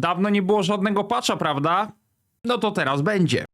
Dawno nie było żadnego patcha, prawda? No to teraz będzie.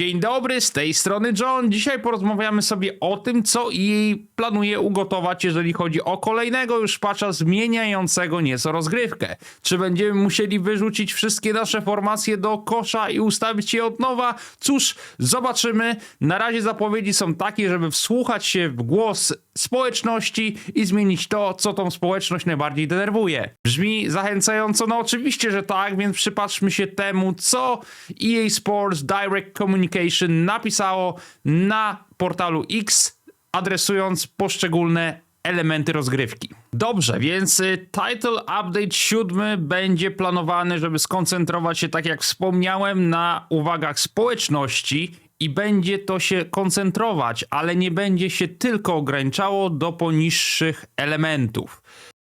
Dzień dobry, z tej strony John. Dzisiaj porozmawiamy sobie o tym, co EA planuje ugotować, jeżeli chodzi o kolejnego już patcha zmieniającego nieco rozgrywkę. Czy będziemy musieli wyrzucić wszystkie nasze formacje do kosza i ustawić je od nowa? Cóż, zobaczymy. Na razie zapowiedzi są takie, żeby wsłuchać się w głos społeczności i zmienić to, co tą społeczność najbardziej denerwuje. Brzmi zachęcająco? No oczywiście, że tak, więc przypatrzmy się temu, co EA Sports Direct Communication napisało na portalu X, adresując poszczególne elementy rozgrywki. Dobrze, więc y, Title Update 7 będzie planowany, żeby skoncentrować się, tak jak wspomniałem, na uwagach społeczności i będzie to się koncentrować, ale nie będzie się tylko ograniczało do poniższych elementów.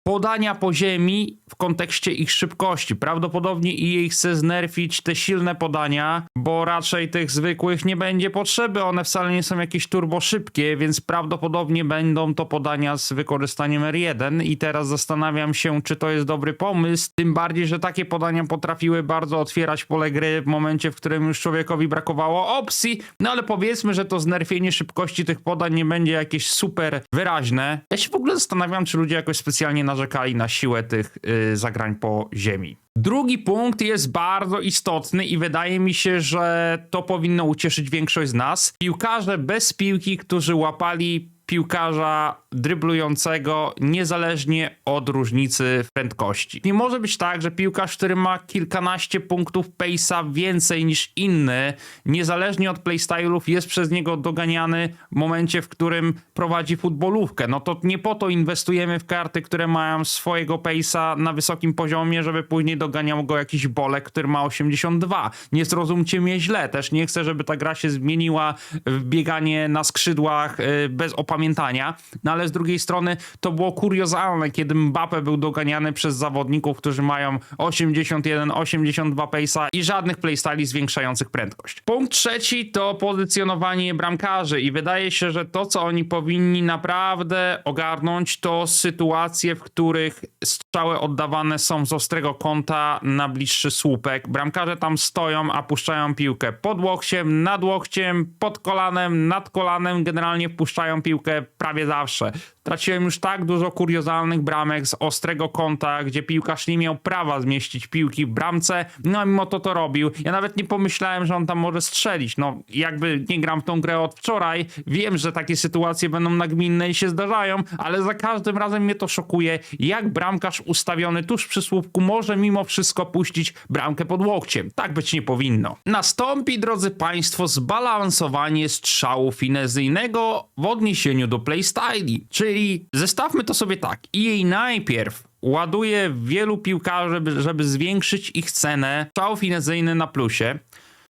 Podania po ziemi w kontekście ich szybkości. Prawdopodobnie EA chce znerfić te silne podania, bo raczej tych zwykłych nie będzie potrzeby. One wcale nie są jakieś turbo szybkie, więc prawdopodobnie będą to podania z wykorzystaniem R1 i teraz zastanawiam się, czy to jest dobry pomysł. Tym bardziej, że takie podania potrafiły bardzo otwierać pole gry w momencie, w którym już człowiekowi brakowało opcji. No ale powiedzmy, że to znerfienie szybkości tych podań nie będzie jakieś super wyraźne. Ja się w ogóle zastanawiam, czy ludzie jakoś specjalnie narzekali na siłę tych y, zagrań po ziemi. Drugi punkt jest bardzo istotny i wydaje mi się, że to powinno ucieszyć większość z nas. Piłkarze bez piłki, którzy łapali piłkarza dryblującego niezależnie od różnicy prędkości. Nie może być tak, że piłkarz, który ma kilkanaście punktów pace'a więcej niż inny, niezależnie od playstylów, jest przez niego doganiany w momencie, w którym prowadzi futbolówkę. No to nie po to inwestujemy w karty, które mają swojego pace'a na wysokim poziomie, żeby później doganiał go jakiś bolek, który ma 82. Nie zrozumcie mnie źle, też nie chcę, żeby ta gra się zmieniła w bieganie na skrzydłach y, bez opamiętania, no ale z drugiej strony to było kuriozalne, kiedy Mbappe był doganiany przez zawodników, którzy mają 81, 82 pace'a i żadnych playstyli zwiększających prędkość. Punkt trzeci to pozycjonowanie bramkarzy i wydaje się, że to, co oni powinni naprawdę ogarnąć, to sytuacje, w których strzały oddawane są z ostrego kąta na bliższy słupek. Bramkarze tam stoją, a puszczają piłkę pod łokciem, nad łokciem, pod kolanem, nad kolanem, generalnie wpuszczają piłkę prawie zawsze. Traciłem już tak dużo kuriozalnych bramek z ostrego kąta, gdzie piłkarz nie miał prawa zmieścić piłki w bramce, no a mimo to to robił. Ja nawet nie pomyślałem, że on tam może strzelić. No jakby nie gram w tą grę od wczoraj, wiem, że takie sytuacje będą nagminne i się zdarzają, ale za każdym razem mnie to szokuje, jak bramkarz ustawiony tuż przy słupku może mimo wszystko puścić bramkę pod łokciem. Tak być nie powinno. Nastąpi, drodzy Państwo, zbalansowanie strzału finezyjnego w odniesieniu do playstyli. Czyli zestawmy to sobie tak. EA najpierw ładuje wielu piłkarzy, żeby, zwiększyć ich cenę. Strzał finezyjny na plusie.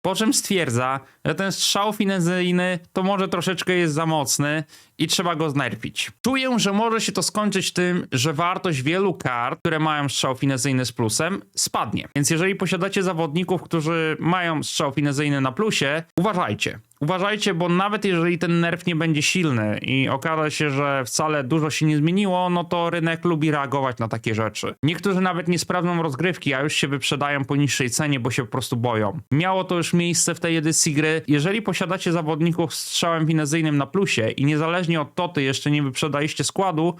Po czym stwierdza, że ten strzał finezyjny to może troszeczkę jest za mocny i trzeba go znerfić. Czuję, że może się to skończyć tym, że wartość wielu kart, które mają strzał finezyjny z plusem, spadnie. Więc jeżeli posiadacie zawodników, którzy mają strzał finezyjny na plusie, uważajcie. Uważajcie, bo nawet jeżeli ten nerf nie będzie silny i okaże się, że wcale dużo się nie zmieniło, no to rynek lubi reagować na takie rzeczy. Niektórzy nawet nie sprawdzą rozgrywki, a już się wyprzedają po niższej cenie, bo się po prostu boją. Miało to już miejsce w tej edycji gry. Jeżeli posiadacie zawodników z strzałem finezyjnym na plusie i niezależnie od toty jeszcze nie wyprzedaliście składu,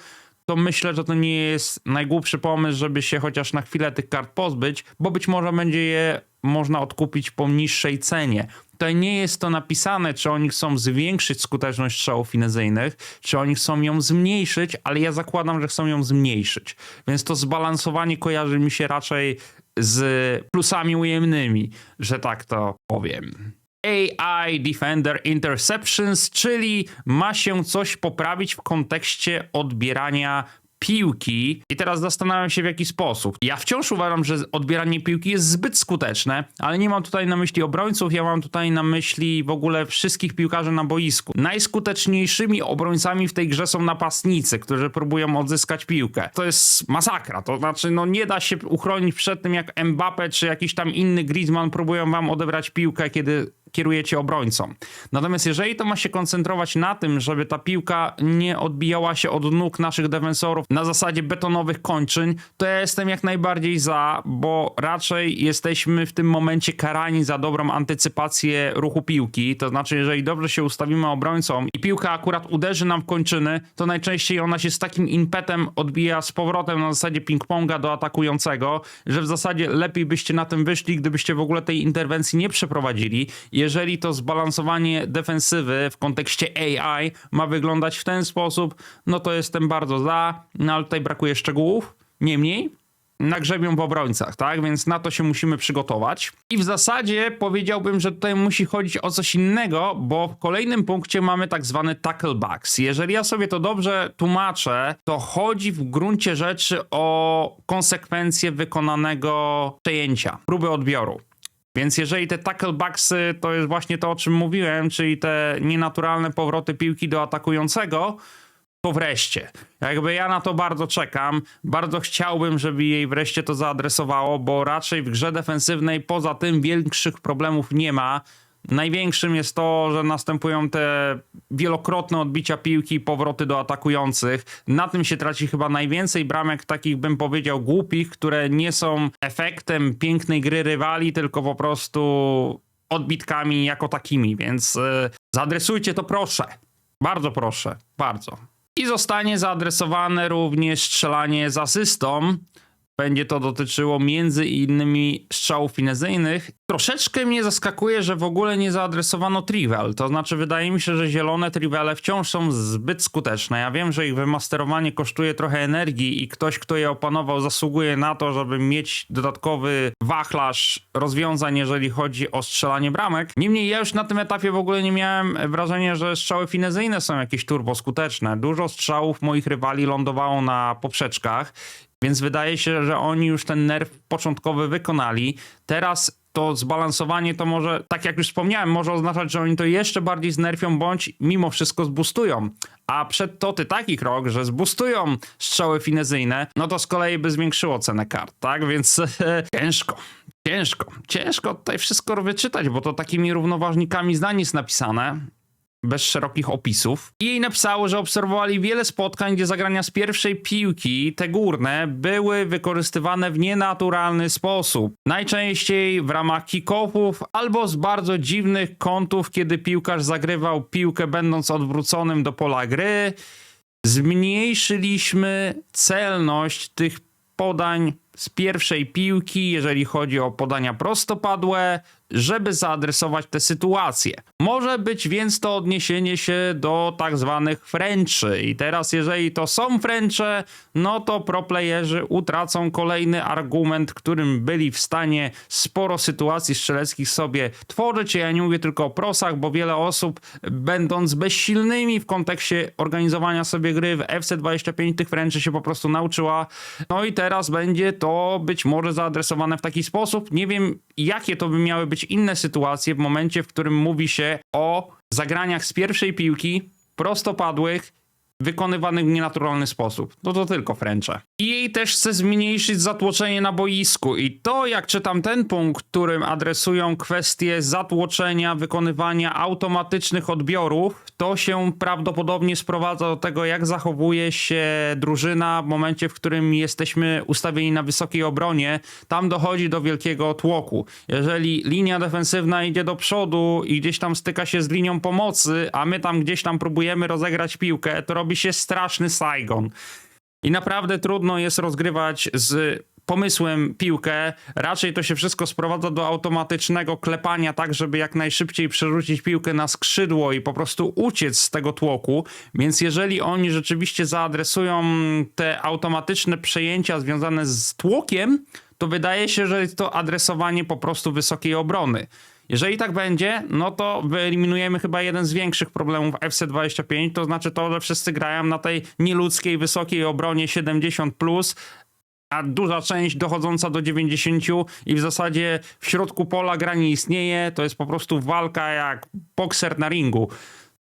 to myślę, że to nie jest najgłupszy pomysł, żeby się chociaż na chwilę tych kart pozbyć, bo być może będzie je można odkupić po niższej cenie. Tutaj nie jest to napisane, czy oni chcą zwiększyć skuteczność strzałów finezyjnych, czy oni chcą ją zmniejszyć, ale ja zakładam, że chcą ją zmniejszyć. Więc to zbalansowanie kojarzy mi się raczej z plusami ujemnymi, że tak to powiem. AI Defender Interceptions, czyli ma się coś poprawić w kontekście odbierania piłki. I teraz zastanawiam się w jaki sposób. Ja wciąż uważam, że odbieranie piłki jest zbyt skuteczne, ale nie mam tutaj na myśli obrońców, ja mam tutaj na myśli w ogóle wszystkich piłkarzy na boisku. Najskuteczniejszymi obrońcami w tej grze są napastnicy, którzy próbują odzyskać piłkę. To jest masakra, to znaczy no nie da się uchronić przed tym jak Mbappe czy jakiś tam inny Griezmann próbują wam odebrać piłkę, kiedy kierujecie obrońcą. Natomiast jeżeli to ma się koncentrować na tym, żeby ta piłka nie odbijała się od nóg naszych defensorów na zasadzie betonowych kończyn, to ja jestem jak najbardziej za, bo raczej jesteśmy w tym momencie karani za dobrą antycypację ruchu piłki. To znaczy, jeżeli dobrze się ustawimy obrońcą i piłka akurat uderzy nam w kończyny, to najczęściej ona się z takim impetem odbija z powrotem na zasadzie ping-ponga do atakującego, że w zasadzie lepiej byście na tym wyszli, gdybyście w ogóle tej interwencji nie przeprowadzili. Jeżeli to zbalansowanie defensywy w kontekście AI ma wyglądać w ten sposób, no to jestem bardzo za, no ale tutaj brakuje szczegółów. Niemniej, nagrzebią w obrońcach, tak? Więc na to się musimy przygotować. I w zasadzie powiedziałbym, że tutaj musi chodzić o coś innego, bo w kolejnym punkcie mamy tak zwany tackle backs. Jeżeli ja sobie to dobrze tłumaczę, to chodzi w gruncie rzeczy o konsekwencje wykonanego przejęcia, próby odbioru. Więc jeżeli te tacklebacksy to jest właśnie to, o czym mówiłem, czyli te nienaturalne powroty piłki do atakującego, to wreszcie. Jakby ja na to bardzo czekam. Bardzo chciałbym, żeby jej wreszcie to zaadresowało, bo raczej w grze defensywnej poza tym większych problemów nie ma. Największym jest to, że następują te wielokrotne odbicia piłki i powroty do atakujących. Na tym się traci chyba najwięcej bramek, takich bym powiedział głupich, które nie są efektem pięknej gry rywali, tylko po prostu odbitkami jako takimi, więc yy, zaadresujcie to proszę. Bardzo proszę, bardzo. I zostanie zaadresowane również strzelanie z asystą. Będzie to dotyczyło między innymi strzałów finezyjnych. Troszeczkę mnie zaskakuje, że w ogóle nie zaadresowano trivel. To znaczy, wydaje mi się, że zielone trivele wciąż są zbyt skuteczne. Ja wiem, że ich wymasterowanie kosztuje trochę energii i ktoś, kto je opanował, zasługuje na to, żeby mieć dodatkowy wachlarz rozwiązań, jeżeli chodzi o strzelanie bramek. Niemniej ja już na tym etapie w ogóle nie miałem wrażenia, że strzały finezyjne są jakieś turbo skuteczne. Dużo strzałów moich rywali lądowało na poprzeczkach więc wydaje się, że oni już ten nerw początkowy wykonali. Teraz to zbalansowanie to może, tak jak już wspomniałem, może oznaczać, że oni to jeszcze bardziej znerfią, bądź mimo wszystko zbustują. A przed to ty taki krok, że zbustują strzały finezyjne, no to z kolei by zwiększyło cenę kart, tak? Więc ciężko. Ciężko, ciężko tutaj wszystko wyczytać, bo to takimi równoważnikami zdań jest napisane bez szerokich opisów. I jej napisało, że obserwowali wiele spotkań, gdzie zagrania z pierwszej piłki, te górne, były wykorzystywane w nienaturalny sposób. Najczęściej w ramach kick-offów albo z bardzo dziwnych kątów, kiedy piłkarz zagrywał piłkę będąc odwróconym do pola gry. Zmniejszyliśmy celność tych podań z pierwszej piłki, jeżeli chodzi o podania prostopadłe, żeby zaadresować te sytuacje. Może być więc to odniesienie się do tak zwanych Frenchy. I teraz, jeżeli to są Frencze, no to proplayerzy utracą kolejny argument, którym byli w stanie sporo sytuacji strzeleckich sobie tworzyć. Ja nie mówię tylko o prosach, bo wiele osób, będąc bezsilnymi w kontekście organizowania sobie gry w FC25, tych Frenchy się po prostu nauczyła. No i teraz będzie to być może zaadresowane w taki sposób. Nie wiem, jakie to by miały być inne sytuacje w momencie, w którym mówi się o zagraniach z pierwszej piłki, prostopadłych, wykonywanych w nienaturalny sposób. No to tylko Frencze. I jej też chce zmniejszyć zatłoczenie na boisku i to jak czytam ten punkt, którym adresują kwestie zatłoczenia, wykonywania automatycznych odbiorów, to się prawdopodobnie sprowadza do tego, jak zachowuje się drużyna w momencie, w którym jesteśmy ustawieni na wysokiej obronie. Tam dochodzi do wielkiego tłoku. Jeżeli linia defensywna idzie do przodu i gdzieś tam styka się z linią pomocy, a my tam gdzieś tam próbujemy rozegrać piłkę, to robi się straszny Saigon. I naprawdę trudno jest rozgrywać z pomysłem piłkę. Raczej to się wszystko sprowadza do automatycznego klepania, tak żeby jak najszybciej przerzucić piłkę na skrzydło i po prostu uciec z tego tłoku. Więc jeżeli oni rzeczywiście zaadresują te automatyczne przejęcia związane z tłokiem, to wydaje się, że jest to adresowanie po prostu wysokiej obrony. Jeżeli tak będzie, no to wyeliminujemy chyba jeden z większych problemów FC25, to znaczy to, że wszyscy grają na tej nieludzkiej, wysokiej obronie 70+, plus, a duża część dochodząca do 90 i w zasadzie w środku pola gra nie istnieje, to jest po prostu walka jak bokser na ringu.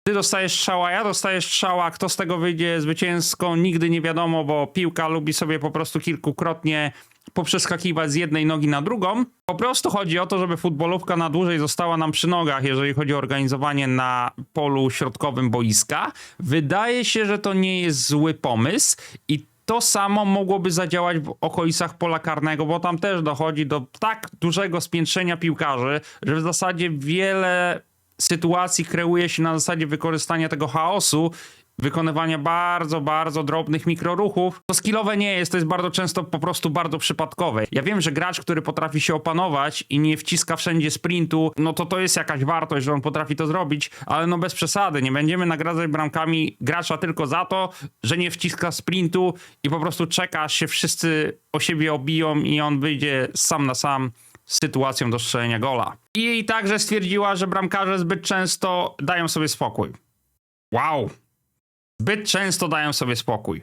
Ty dostajesz strzała, ja dostaję strzała, kto z tego wyjdzie zwycięsko, nigdy nie wiadomo, bo piłka lubi sobie po prostu kilkukrotnie poprzeskakiwać z jednej nogi na drugą. Po prostu chodzi o to, żeby futbolówka na dłużej została nam przy nogach, jeżeli chodzi o organizowanie na polu środkowym boiska. Wydaje się, że to nie jest zły pomysł i to samo mogłoby zadziałać w okolicach pola karnego, bo tam też dochodzi do tak dużego spiętrzenia piłkarzy, że w zasadzie wiele sytuacji kreuje się na zasadzie wykorzystania tego chaosu, wykonywania bardzo, bardzo drobnych mikroruchów. To skillowe nie jest, to jest bardzo często po prostu bardzo przypadkowe. Ja wiem, że gracz, który potrafi się opanować i nie wciska wszędzie sprintu, no to to jest jakaś wartość, że on potrafi to zrobić, ale no bez przesady. Nie będziemy nagradzać bramkami gracza tylko za to, że nie wciska sprintu i po prostu czeka, aż się wszyscy o siebie obiją i on wyjdzie sam na sam z sytuacją do strzelenia gola. I także stwierdziła, że bramkarze zbyt często dają sobie spokój. Wow. Zbyt często dają sobie spokój.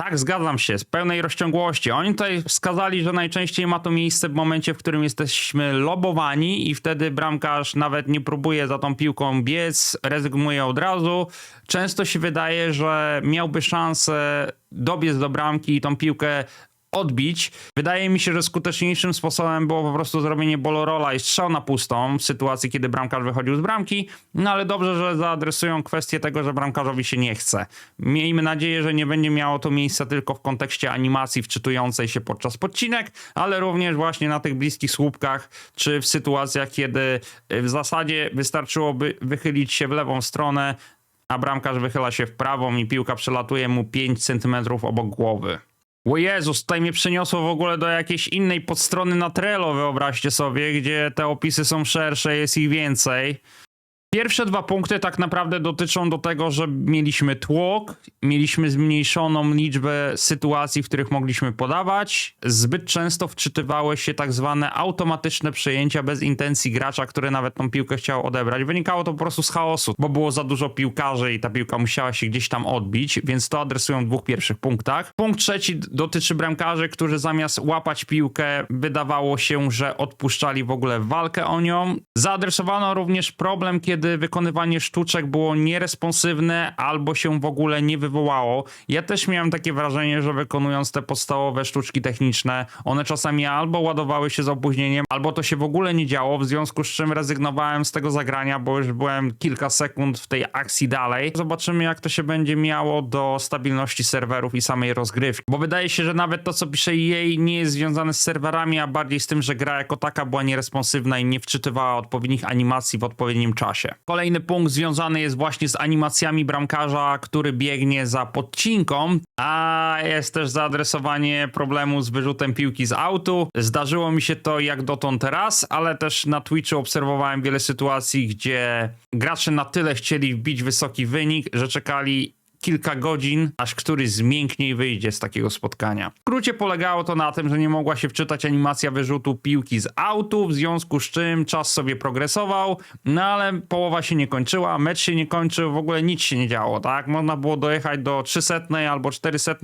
Tak, zgadzam się, z pełnej rozciągłości. Oni tutaj wskazali, że najczęściej ma to miejsce w momencie, w którym jesteśmy lobowani i wtedy bramkarz nawet nie próbuje za tą piłką biec, rezygnuje od razu. Często się wydaje, że miałby szansę dobiec do bramki i tą piłkę odbić. Wydaje mi się, że skuteczniejszym sposobem było po prostu zrobienie bolorola i strzał na pustą w sytuacji, kiedy bramkarz wychodził z bramki. No ale dobrze, że zaadresują kwestię tego, że bramkarzowi się nie chce. Miejmy nadzieję, że nie będzie miało to miejsca tylko w kontekście animacji wczytującej się podczas podcinek, ale również właśnie na tych bliskich słupkach, czy w sytuacjach, kiedy w zasadzie wystarczyłoby wychylić się w lewą stronę, a bramkarz wychyla się w prawą i piłka przelatuje mu 5 cm obok głowy. O Jezus, tutaj mnie przeniosło w ogóle do jakiejś innej podstrony na Trello, wyobraźcie sobie, gdzie te opisy są szersze, jest ich więcej. Pierwsze dwa punkty tak naprawdę dotyczą do tego, że mieliśmy tłok, mieliśmy zmniejszoną liczbę sytuacji, w których mogliśmy podawać. Zbyt często wczytywały się tak zwane automatyczne przejęcia bez intencji gracza, który nawet tą piłkę chciał odebrać. Wynikało to po prostu z chaosu, bo było za dużo piłkarzy i ta piłka musiała się gdzieś tam odbić, więc to adresują w dwóch pierwszych punktach. Punkt trzeci dotyczy bramkarzy, którzy zamiast łapać piłkę, wydawało się, że odpuszczali w ogóle walkę o nią. Zaadresowano również problem, kiedy kiedy wykonywanie sztuczek było nieresponsywne albo się w ogóle nie wywołało. Ja też miałem takie wrażenie, że wykonując te podstawowe sztuczki techniczne, one czasami albo ładowały się z opóźnieniem, albo to się w ogóle nie działo, w związku z czym rezygnowałem z tego zagrania, bo już byłem kilka sekund w tej akcji dalej. Zobaczymy, jak to się będzie miało do stabilności serwerów i samej rozgrywki, bo wydaje się, że nawet to, co pisze jej, nie jest związane z serwerami, a bardziej z tym, że gra jako taka była nieresponsywna i nie wczytywała odpowiednich animacji w odpowiednim czasie. Kolejny punkt związany jest właśnie z animacjami bramkarza, który biegnie za podcinką, a jest też zaadresowanie problemu z wyrzutem piłki z autu. Zdarzyło mi się to jak dotąd raz, ale też na Twitchu obserwowałem wiele sytuacji, gdzie gracze na tyle chcieli wbić wysoki wynik, że czekali kilka godzin, aż któryś zmięknie i wyjdzie z takiego spotkania. W skrócie polegało to na tym, że nie mogła się wczytać animacja wyrzutu piłki z autu, w związku z czym czas sobie progresował, no ale połowa się nie kończyła, mecz się nie kończył, w ogóle nic się nie działo, tak? Można było dojechać do 300 albo 400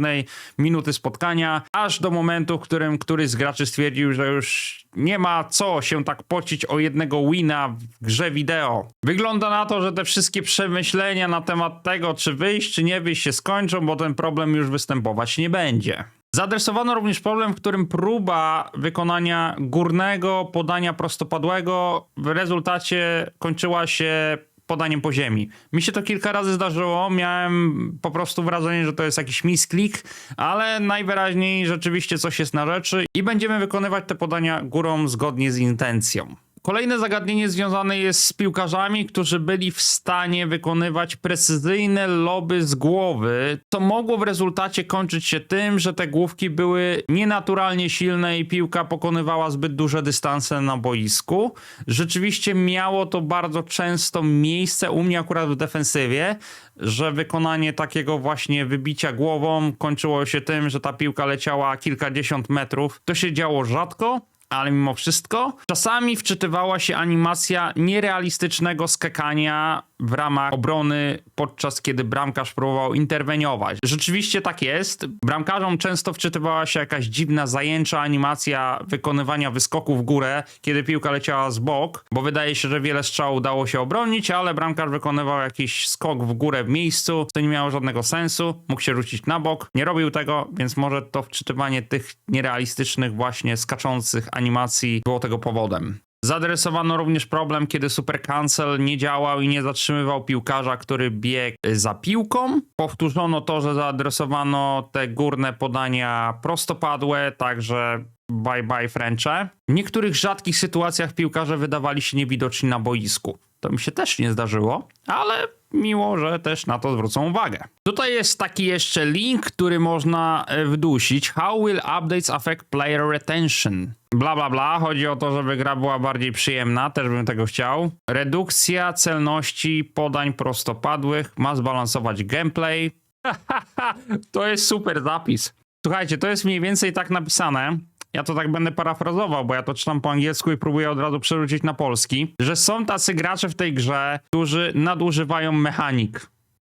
minuty spotkania, aż do momentu, w którym któryś z graczy stwierdził, że już nie ma co się tak pocić o jednego wina w grze wideo. Wygląda na to, że te wszystkie przemyślenia na temat tego, czy wyjść, czy nie wyjść się skończą, bo ten problem już występować nie będzie. Zaadresowano również problem, w którym próba wykonania górnego podania prostopadłego w rezultacie kończyła się podaniem po ziemi. Mi się to kilka razy zdarzyło, miałem po prostu wrażenie, że to jest jakiś misklik, ale najwyraźniej rzeczywiście coś jest na rzeczy i będziemy wykonywać te podania górą zgodnie z intencją. Kolejne zagadnienie związane jest z piłkarzami, którzy byli w stanie wykonywać precyzyjne loby z głowy, to mogło w rezultacie kończyć się tym, że te główki były nienaturalnie silne i piłka pokonywała zbyt duże dystanse na boisku. Rzeczywiście miało to bardzo często miejsce u mnie akurat w defensywie, że wykonanie takiego właśnie wybicia głową kończyło się tym, że ta piłka leciała kilkadziesiąt metrów. To się działo rzadko, ale mimo wszystko czasami wczytywała się animacja nierealistycznego skakania w ramach obrony, podczas kiedy bramkarz próbował interweniować. Rzeczywiście tak jest. Bramkarzom często wczytywała się jakaś dziwna, zajęcza animacja wykonywania wyskoku w górę, kiedy piłka leciała z bok, bo wydaje się, że wiele strzałów udało się obronić, ale bramkarz wykonywał jakiś skok w górę w miejscu, to nie miało żadnego sensu, mógł się rzucić na bok, nie robił tego, więc może to wczytywanie tych nierealistycznych właśnie skaczących animacji było tego powodem. Zaadresowano również problem, kiedy Super Cancel nie działał i nie zatrzymywał piłkarza, który biegł za piłką. Powtórzono to, że zaadresowano te górne podania prostopadłe, także bye bye Frencze. W niektórych rzadkich sytuacjach piłkarze wydawali się niewidoczni na boisku. To mi się też nie zdarzyło, ale miło, że też na to zwrócą uwagę. Tutaj jest taki jeszcze link, który można e, wdusić. How will updates affect player retention? Bla bla bla. Chodzi o to, żeby gra była bardziej przyjemna, też bym tego chciał. Redukcja celności podań prostopadłych ma zbalansować gameplay. to jest super zapis. Słuchajcie, to jest mniej więcej tak napisane. Ja to tak będę parafrazował, bo ja to czytam po angielsku i próbuję od razu przerzucić na polski, że są tacy gracze w tej grze, którzy nadużywają mechanik.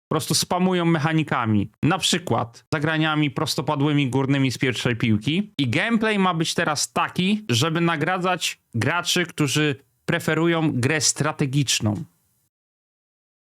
Po prostu spamują mechanikami. Na przykład zagraniami prostopadłymi górnymi z pierwszej piłki. I gameplay ma być teraz taki, żeby nagradzać graczy, którzy preferują grę strategiczną.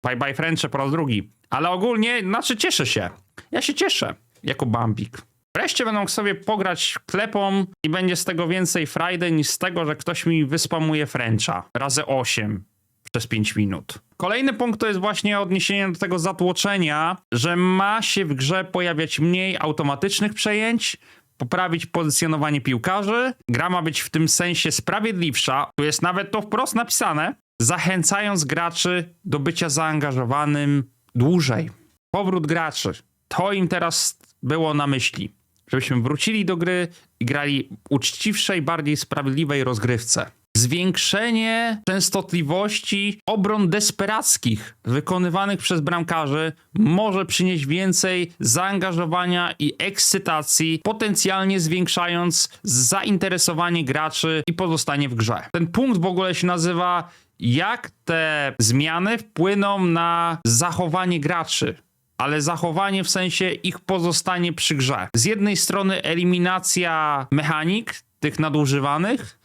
Bye bye Frencze po raz drugi. Ale ogólnie, znaczy cieszę się. Ja się cieszę jako Bambik. Wreszcie będą sobie pograć klepą i będzie z tego więcej frajdy niż z tego, że ktoś mi wyspamuje Frencha razy 8 przez 5 minut. Kolejny punkt to jest właśnie odniesienie do tego zatłoczenia, że ma się w grze pojawiać mniej automatycznych przejęć, poprawić pozycjonowanie piłkarzy. Gra ma być w tym sensie sprawiedliwsza. Tu jest nawet to wprost napisane, zachęcając graczy do bycia zaangażowanym dłużej. Powrót graczy. To im teraz było na myśli. Żebyśmy wrócili do gry i grali uczciwszej, bardziej sprawiedliwej rozgrywce. Zwiększenie częstotliwości obron desperackich wykonywanych przez bramkarzy może przynieść więcej zaangażowania i ekscytacji, potencjalnie zwiększając zainteresowanie graczy i pozostanie w grze. Ten punkt w ogóle się nazywa jak te zmiany wpłyną na zachowanie graczy ale zachowanie w sensie ich pozostanie przy grze. Z jednej strony eliminacja mechanik, tych nadużywanych,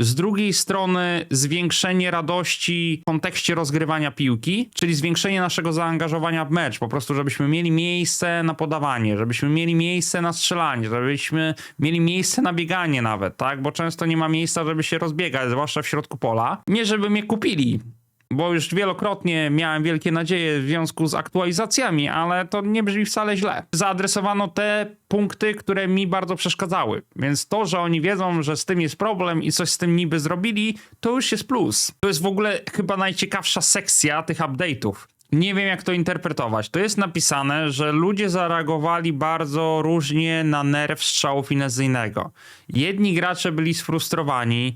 z drugiej strony zwiększenie radości w kontekście rozgrywania piłki, czyli zwiększenie naszego zaangażowania w mecz, po prostu żebyśmy mieli miejsce na podawanie, żebyśmy mieli miejsce na strzelanie, żebyśmy mieli miejsce na bieganie nawet, tak? Bo często nie ma miejsca, żeby się rozbiegać, zwłaszcza w środku pola. Nie żeby mnie kupili, bo już wielokrotnie miałem wielkie nadzieje w związku z aktualizacjami, ale to nie brzmi wcale źle. Zaadresowano te punkty, które mi bardzo przeszkadzały, więc to, że oni wiedzą, że z tym jest problem i coś z tym niby zrobili, to już jest plus. To jest w ogóle chyba najciekawsza sekcja tych update'ów. Nie wiem, jak to interpretować. To jest napisane, że ludzie zareagowali bardzo różnie na nerw strzału finezyjnego. Jedni gracze byli sfrustrowani,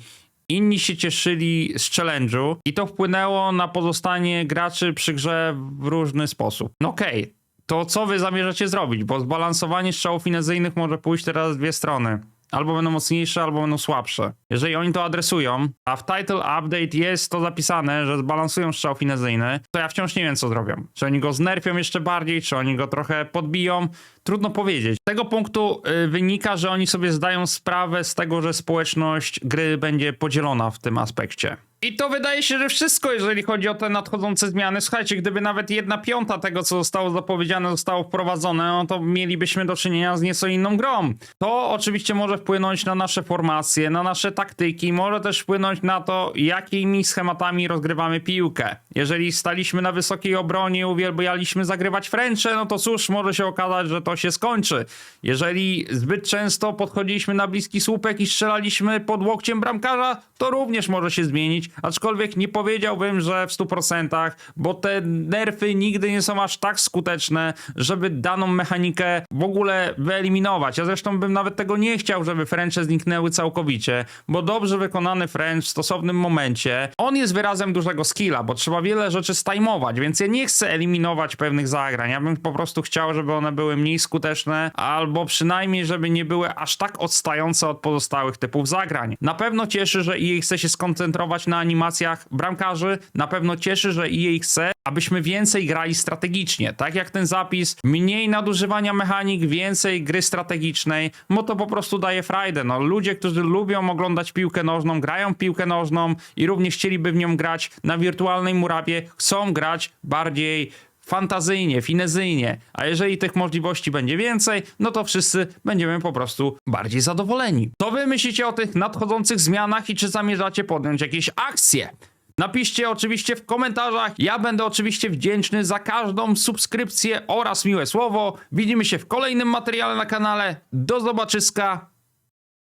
Inni się cieszyli z challenge'u i to wpłynęło na pozostanie graczy przy grze w różny sposób. No okej, okay. to co wy zamierzacie zrobić? Bo zbalansowanie strzałów finezyjnych może pójść teraz w dwie strony. Albo będą mocniejsze, albo będą słabsze. Jeżeli oni to adresują, a w title update jest to zapisane, że zbalansują strzał finezyjny, to ja wciąż nie wiem, co zrobią. Czy oni go znerfią jeszcze bardziej, czy oni go trochę podbiją, Trudno powiedzieć. Z tego punktu y, wynika, że oni sobie zdają sprawę z tego, że społeczność gry będzie podzielona w tym aspekcie. I to wydaje się, że wszystko, jeżeli chodzi o te nadchodzące zmiany. Słuchajcie, gdyby nawet jedna piąta tego, co zostało zapowiedziane, zostało wprowadzone, no to mielibyśmy do czynienia z nieco inną grą. To oczywiście może wpłynąć na nasze formacje, na nasze taktyki, może też wpłynąć na to, jakimi schematami rozgrywamy piłkę. Jeżeli staliśmy na wysokiej obronie, uwielbialiśmy zagrywać Frencze, no to cóż, może się okazać, że to się skończy. Jeżeli zbyt często podchodziliśmy na bliski słupek i strzelaliśmy pod łokciem bramkarza, to również może się zmienić, aczkolwiek nie powiedziałbym, że w 100%, bo te nerfy nigdy nie są aż tak skuteczne, żeby daną mechanikę w ogóle wyeliminować. Ja zresztą bym nawet tego nie chciał, żeby Frenche zniknęły całkowicie, bo dobrze wykonany French w stosownym momencie, on jest wyrazem dużego skilla, bo trzeba wiele rzeczy stajmować, więc ja nie chcę eliminować pewnych zagrań. Ja bym po prostu chciał, żeby one były mniej skuteczne, albo przynajmniej, żeby nie były aż tak odstające od pozostałych typów zagrań. Na pewno cieszy, że EA chce się skoncentrować na animacjach bramkarzy. Na pewno cieszy, że EA chce, abyśmy więcej grali strategicznie. Tak jak ten zapis, mniej nadużywania mechanik, więcej gry strategicznej, bo to po prostu daje frajdę. No, ludzie, którzy lubią oglądać piłkę nożną, grają piłkę nożną i również chcieliby w nią grać na wirtualnej murawie, chcą grać bardziej fantazyjnie, finezyjnie, a jeżeli tych możliwości będzie więcej, no to wszyscy będziemy po prostu bardziej zadowoleni. Co wy myślicie o tych nadchodzących zmianach i czy zamierzacie podjąć jakieś akcje? Napiszcie oczywiście w komentarzach. Ja będę oczywiście wdzięczny za każdą subskrypcję oraz miłe słowo. Widzimy się w kolejnym materiale na kanale. Do zobaczyska.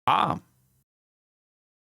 A.